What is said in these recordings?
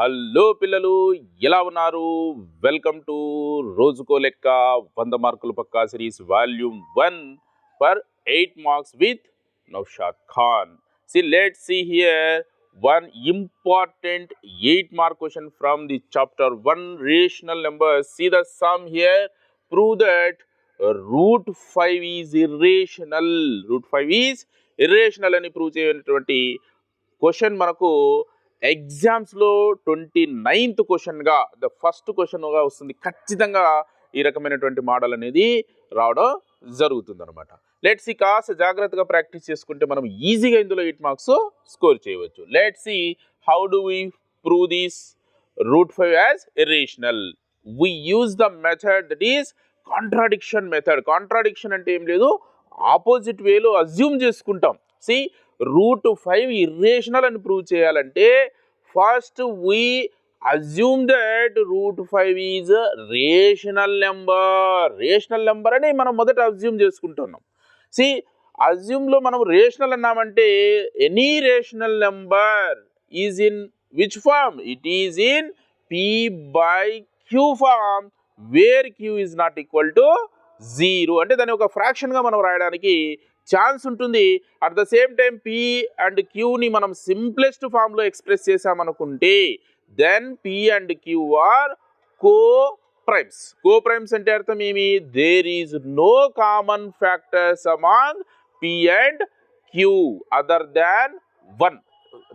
Hello పిల్లలు ఎలా ఉన్నారు? వెల్కమ్ టు రోజుకో లెక్క వంద మార్కుల పక్కా series volume one for eight marks with Naushad Khan. See let see here one important eight mark question from the chapter one rational number see the sum here prove that root five is irrational root five is irrational అని prove చేయనటువంటి question మనకు ఎగ్జామ్స్లో twenty ninth క్వశ్చన్గా the first క్వశ్చన్గా వస్తుంది. ఖచ్చితంగా ఈ రకమైనటువంటి మోడల్ అనేది రావడం జరుగుతుంది అనమాట లెట్ సి కాస్త జాగ్రత్తగా ప్రాక్టీస్ చేసుకుంటే మనం ఈజీగా ఇందులో ఎయిట్ మార్క్స్ స్కోర్ చేయవచ్చు. Let see how do we prove this root five as irrational we use the method that is contradiction method contradiction అంటే ఏం లేదు ఆపోజిట్ వేలో అజ్యూమ్ చేసుకుంటాం. సి రూట్ ఫైవ్ ఇర్రేషనల్ అని ప్రూవ్ చేయాలంటే first we assume that root five is rational number rational number అని మనం మొదట అజ్యూమ్ చేసుకుంటున్నాం. సి అజ్యూమ్లో మనం rational అన్నామంటే any rational number is in which form it is in p by q form where q is not equal to zero అంటే దాని ఒక ఫ్రాక్షన్గా మనం రాయడానికి ఛాన్స్ ఉంటుంది. At the same time p and క్యూని మనం సింప్లెస్ట్ ఫామ్లో express చేసామనుకుంటే then p and q are co primes co primes అంటే అర్థం ఏమి? There is no common factors among p and q other than one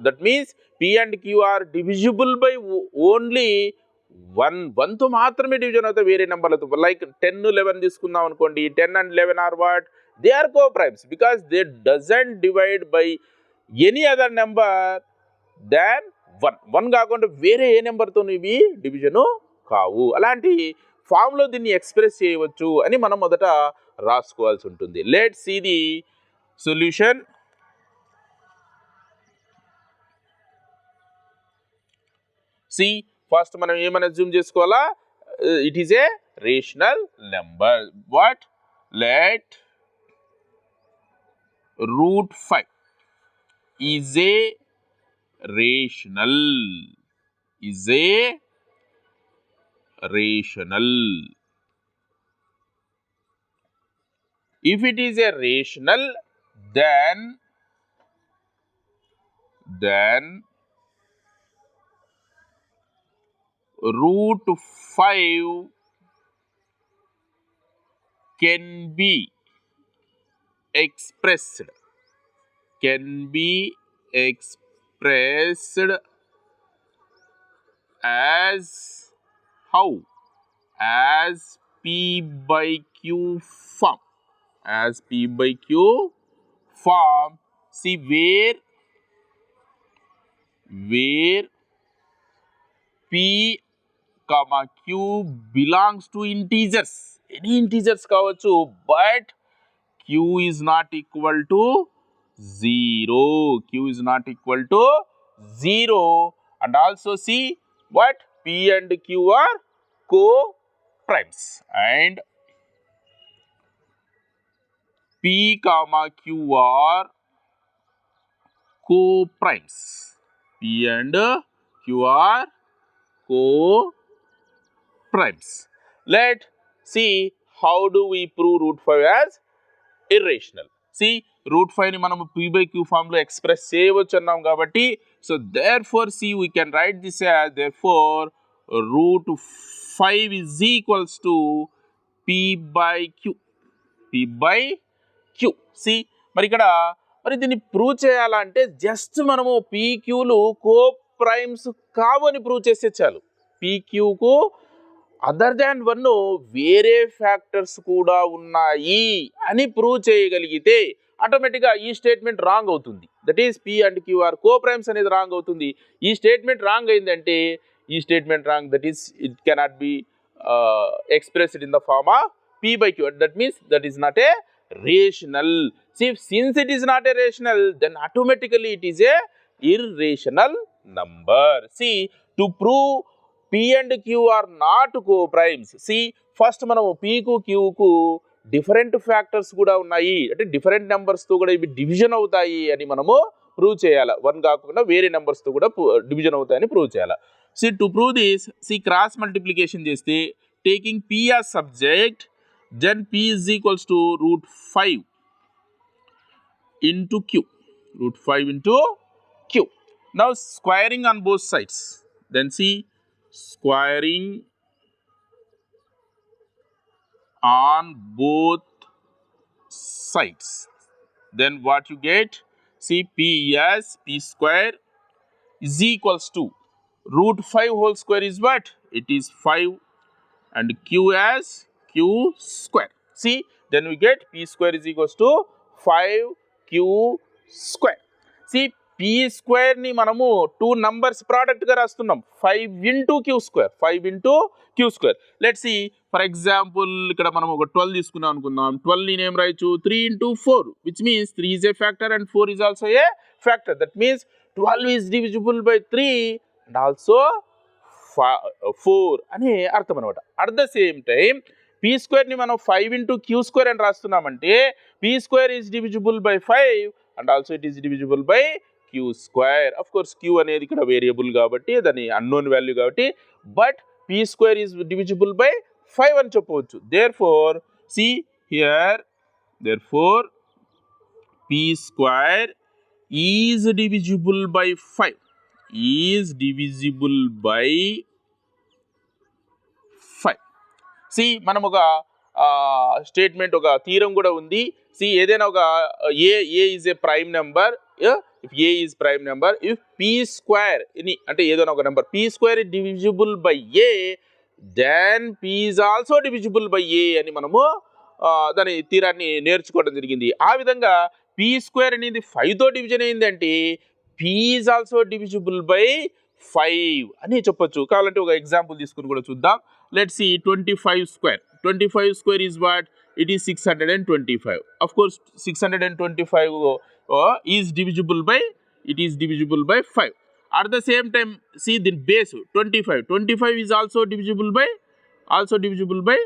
that means p and q are divisible by only one వన్తో మాత్రమే division అవుతాయి. వేరే నెంబర్లతో like ten eleven తీసుకుందాం అనుకోండి. Ten and eleven are what they are coprimes because they doesn't divide by any other number than one one కాకుండా వేరే ఏ నెంబర్తో ఇవి division కావు. అలాంటి ఫామ్లో దీన్ని ఎక్స్ప్రెస్ చేయవచ్చు అని మనం మొదట రాసుకోవాల్సి ఉంటుంది. Let see the solution see first మనం ఏమైనా జూమ్ చేసుకోవాలా? It is a rational number what let root 5 is a rational, is a rational. If it is a rational, then, then root 5 can be expressed can be expressed as how as p by q form as p by q form see where where p comma q belongs to integers any integers కావచ్చు but q is not equal to 0 q is not equal to 0 and also see what? P and q are co-primes. And p comma q are co-primes. P and q are co-primes. Let see how do we prove root 5 as irrational see root ఫైవ్ని మనం P by queue ఫామ్లో express చేయవచ్చు అన్నాం కాబట్టి so therefore see we can write this as therefore root five is equals to p by q p by q see మరి ఇక్కడ మరి దీన్ని prove చేయాలంటే జస్ట్ మనము పీక్యూలు కో ప్రైమ్స్ కావు అని ప్రూవ్ చేస్తే చాలు. పీక్యూకు అదర్ దాన్ వన్ వేరే ఫ్యాక్టర్స్ కూడా ఉన్నాయి అని ప్రూవ్ చేయగలిగితే ఆటోమేటిక్గా ఈ స్టేట్మెంట్ రాంగ్ అవుతుంది. That is p and q are coprimes అనేది రాంగ్ అవుతుంది. ఈ స్టేట్మెంట్ రాంగ్ అయిందంటే ఈ statement wrong that is it cannot be expressed in the form of p by q that means that is not a rational see since it is not a rational then automatically it is a irrational number see to prove p and q are not coprimes see first మనము పీకు క్యూకు different factors కూడా ఉన్నాయి. అంటే different నెంబర్స్తో కూడా ఇవి division అవుతాయి అని మనము ప్రూవ్ చేయాలి. వన్ కాకుండా వేరే నెంబర్స్తో కూడా డివిజన్ అవుతాయని ప్రూవ్ చేయాలి. See to prove this see cross multiplication చేస్తే taking p as subject then p is equals to root five into q root 5 into q. Now squaring on both sides then see squaring on both sides. Then what you get? See P as P square is equals to root 5 whole square is what? It is 5 and Q as Q square. See then we get P square is equals to 5 Q square. See p స్క్వేర్ని మనము two numbers ప్రోడక్ట్గా రాస్తున్నాం. Five into q square five into q square let see for example ఇక్కడ మనం ఒక twelve తీసుకున్నాం అనుకుందాం. Twelve నేను ఏం రాయొచ్చు? Three into four which means three is a factor and four is also a factor that means twelve is divisible by three and also four అని అర్థం అనమాట at the same time p స్క్వేర్ని మనం five into queue square అని రాస్తున్నామంటే p square is divisible by five and also it is divisible by q square of course q అనేది ఇక్కడ variable కాబట్టి దాని unknown value కాబట్టి but p square is divisible by five అని చెప్పవచ్చు. Therefore see here therefore p square is divisible by five is divisible by five see మనం ఒక statement ఒక తీరం కూడా ఉంది. సి ఏదైనా ఒక a a is a prime number if a is prime number if p square ఇని అంటే ఏదైనా ఒక number p square divisible by a then p is also divisible by a అని మనము దాని తీరాన్ని నేర్చుకోవడం జరిగింది. ఆ విధంగా పీ స్క్వేర్ అనేది ఫైవ్తో డివిజన్ అయింది అంటే p is also divisible by five అని చెప్పొచ్చు. కావాలంటే ఒక ఎగ్జాంపుల్ తీసుకుని కూడా చూద్దాం. Let see twenty five square twenty five square is what it is six hundred and twenty five of course six hundred and twenty five is divisible by it is divisible by five at the same time see దీని base twenty five twenty five is also divisible by also divisible by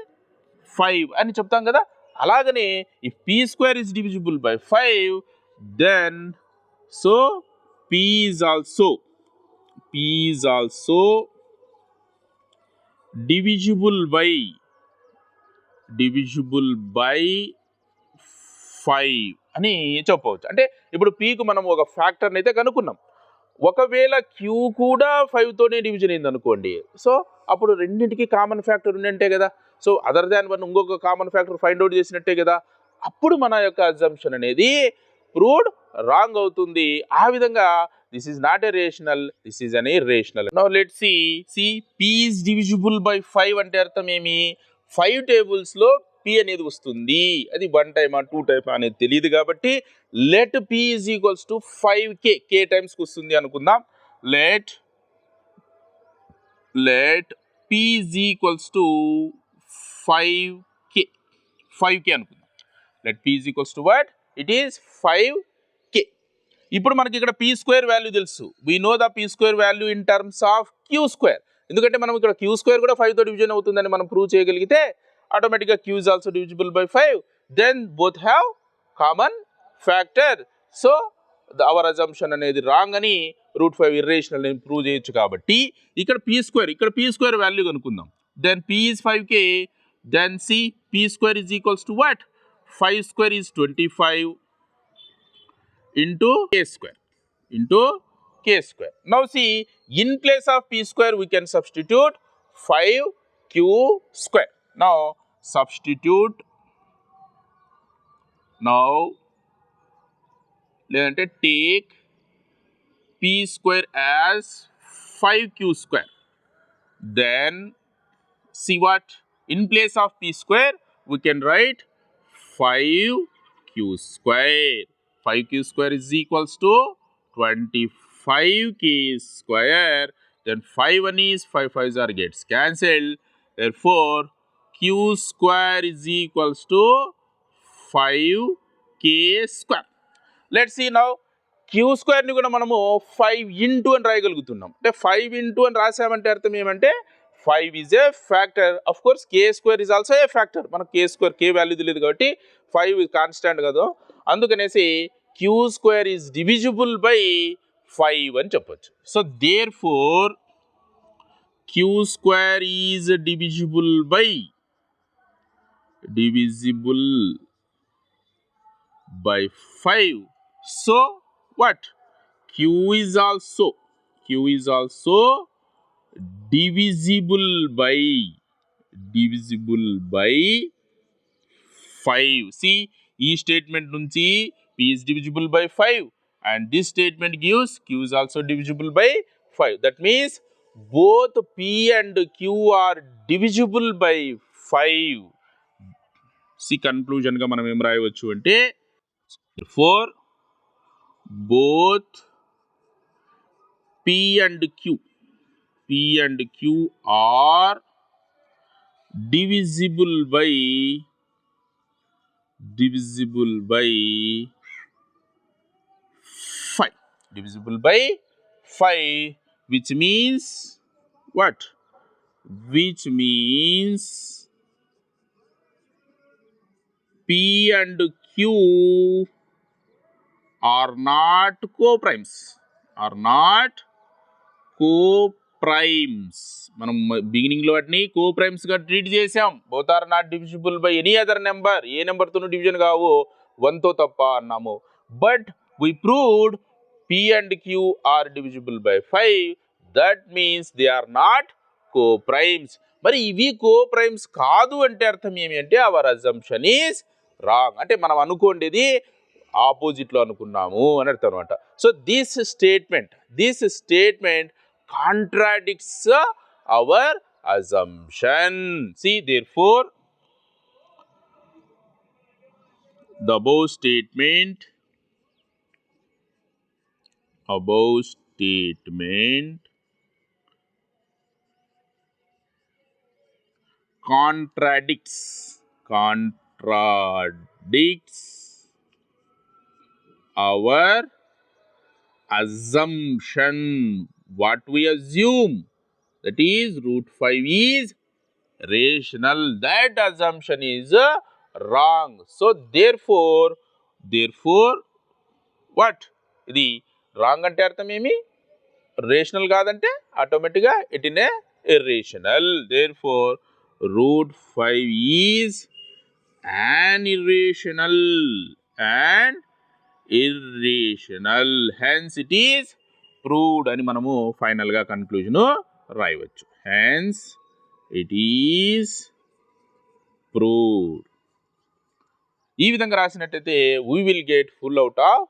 five అని చెప్తాం కదా? అలాగనే ఈ p square is divisible by five then so p also p is also divisible by divisible by five అని చెప్పవచ్చు. అంటే ఇప్పుడు పీకు మనం ఒక ఫ్యాక్టర్ని అయితే కనుక్కున్నాం. ఒకవేళ క్యూ కూడా ఫైవ్తోనే డివిజన్ అయింది అనుకోండి సో అప్పుడు రెండింటికి కామన్ ఫ్యాక్టర్ ఉన్నట్టే కదా. సో అదర్ దాన్ వన్ ఇంకొక కామన్ ఫ్యాక్టర్ ఫైండ్ అవుట్ చేసినట్టే కదా. అప్పుడు మన యొక్క అజంప్షన్ అనేది ప్రూవ్డ్ రాంగ్ అవుతుంది. ఆ విధంగా this is not a rational this is an irrational no let see see p is divisible by five అంటే అర్థం ఏమి? ఫైవ్ టేబుల్స్లో పి అనేది వస్తుంది. అది వన్ టైమా టూ టైమా అనేది తెలియదు కాబట్టి let p is equals to five k k టైమ్స్కి వస్తుంది అనుకుందాం. Let let p is equals to five k five k అనుకుందాం. Let p is equals to what it is five ఇప్పుడు మనకి ఇక్కడ పీ స్క్వేర్ వాల్యూ తెలుసు. We know the p square value in terms of q square ఎందుకంటే మనం ఇక్కడ queue square కూడా ఫైవ్తో division అవుతుందని మనం ప్రూవ్ చేయగలిగితే ఆటోమేటిక్గా q is also divisible by five then both have common factor so our assumption అనేది రాంగ్ అని రూట్ ఫైవ్ ఇర్రేషనల్ అని ప్రూవ్ చేయొచ్చు కాబట్టి ఇక్కడ పీ స్క్వేర్ ఇక్కడ పీ స్క్వేర్ వాల్యూ కనుక్కుందాం. Then p is five k then see p square is equals to what five square is twenty five into k square into k square. Now see in place of p square we can substitute 5q square. Now substitute now let us take p square as 5q square then see what in place of p square we can write 5q square 5q square is equals to 25k square. Then 5 1 is 5 5s are gets cancelled. Therefore, q square is equals to 5k square. Let's see now. Q స్క్వేర్ని కూడా మనము five into అని రాయగలుగుతున్నాం అంటే five into అని రాసామంటే అర్థం ఏమంటే five is a factor of course k square is also a factor మనకు k square కే value తెలియదు కాబట్టి ఫైవ్ కాన్స్టాంట్ కదా అందుకనేసి q square is divisible by five అని చెప్పచ్చు so therefore q square is divisible by divisible by five so what q is also q is also divisible by divisible by five see ఈ స్టేట్మెంట్ నుంచి p is divisible by 5 and this statement gives q is also divisible by 5 that means both p and q are divisible by 5 See conclusion ga మనం ఏం రాయవచ్చు అంటే for both P and Q P and Q are divisible by divisible by divisible divisible by five which means Which which means P and Q are not co-primes. Are not co-primes. మనం బిగినింగ్లో వాటిని కో ప్రైమ్స్గా treat చేసాం both are not divisible by any other number ఏ నెంబర్తోనూ division కావు. వన్తో తప్ప అన్నాము. But we proved p and q are divisible by five that means they are not coprimes మరి ఇవి కోప్రైమ్స్ కాదు అంటే అర్థం ఏమి అంటే అవర్ అజంప్షన్ ఈస్ రాంగ్ అంటే మనం అనుకోండేది ఆపోజిట్లో అనుకున్నాము అని అర్థం అనమాట so this statement this statement contradicts our assumption see therefore the above statement above statement contradicts. Contradicts our assumption. What we assume. That is root 5 is rational. That assumption is uh, wrong. So therefore therefore what? ఇది wrong అంటే అర్థం ఏమి rational కాదంటే ఆటోమేటిక్గా it in a irrational therefore root five is an irrational and irrational. Hence it is proved అని మనము ఫైనల్గా conclusion రాయవచ్చు. హెన్స్ ఇట్ ఈస్ ప్రూవ్డ్ ఈ విధంగా రాసినట్టయితే we will get full out of